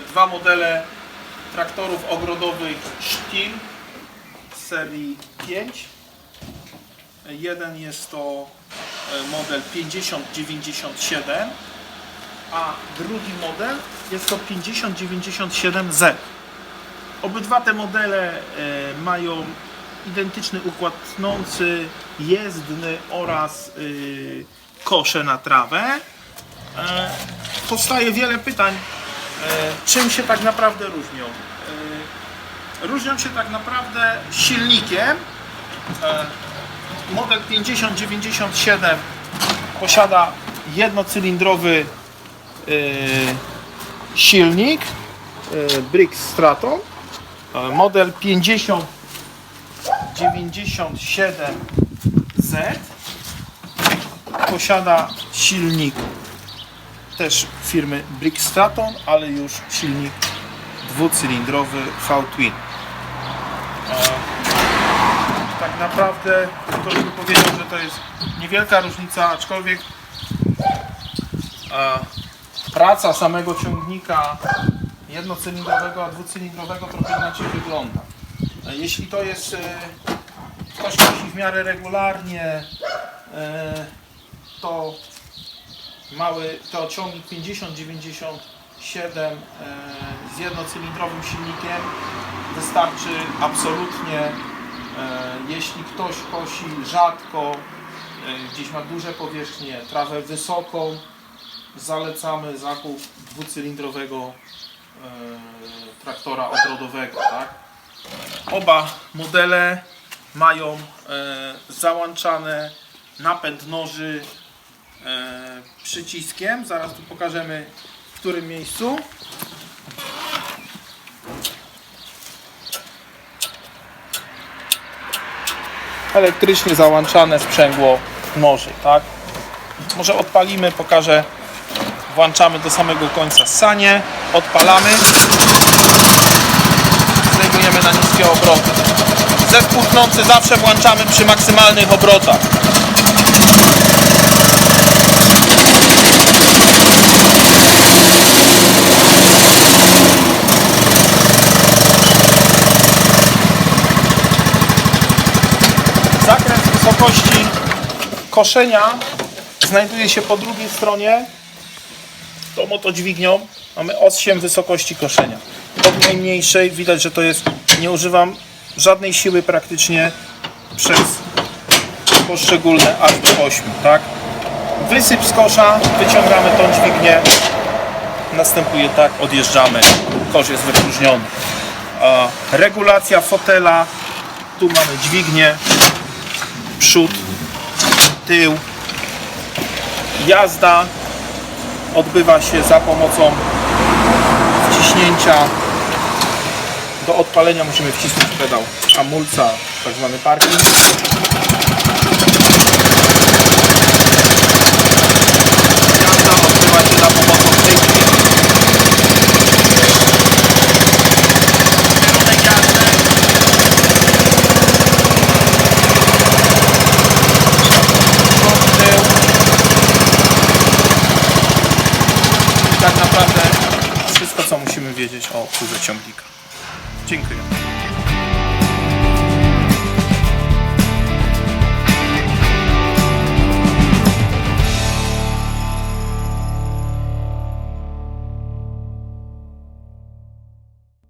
dwa modele traktorów ogrodowych Stihl serii 5. Jeden jest to e, model 5097, a drugi model jest to 5097Z. Obydwa te modele e, mają identyczny układ tnący, jezdny oraz y, kosze na trawę. E, powstaje wiele pytań, czym się tak naprawdę różnią. E, różnią się tak naprawdę silnikiem. E, model 5097 posiada jednocylindrowy e, silnik e, Brix Straton. E, Model 50 97Z posiada silnik też firmy Brickstraton, ale już silnik dwucylindrowy V-Twin. E, Tak naprawdę ktoś by powiedział, że to jest niewielka różnica, aczkolwiek e, praca samego ciągnika jednocylindrowego, a dwucylindrowego trochę inaczej wygląda. E, Jeśli to jest ktoś kosi w miarę regularnie, to mały to ciągnik 5097 e, z jednocylindrowym silnikiem wystarczy absolutnie. E, Jeśli ktoś kosi rzadko, e, gdzieś ma duże powierzchnie, trawę wysoką, zalecamy zakup dwucylindrowego e, traktora ogrodowego. Tak? Oba modele mają załączane napęd noży przyciskiem. Zaraz tu pokażemy w którym miejscu. Elektrycznie załączane sprzęgło noży, tak? Może odpalimy, pokażę. Włączamy do samego końca sanie, odpalamy zdejmujemy na niskie obroty. Zespół tnący zawsze włączamy przy maksymalnych obrotach. Wysokości koszenia znajduje się po drugiej stronie tą oto dźwignią mamy 8 wysokości koszenia. Od najmniejszej widać, że to jest, nie używam żadnej siły praktycznie przez poszczególne aż do 8, tak? Wysyp z kosza, wyciągamy tą dźwignię, następuje tak, odjeżdżamy, kosz jest wypróżniony. Regulacja fotela, tu mamy dźwignię, przód, tył, jazda odbywa się za pomocą wciśnięcia do odpalenia musimy wcisnąć pedał hamulca, tak zwany parking. powiedzieć o obsłudze ciągnika. Dziękuję.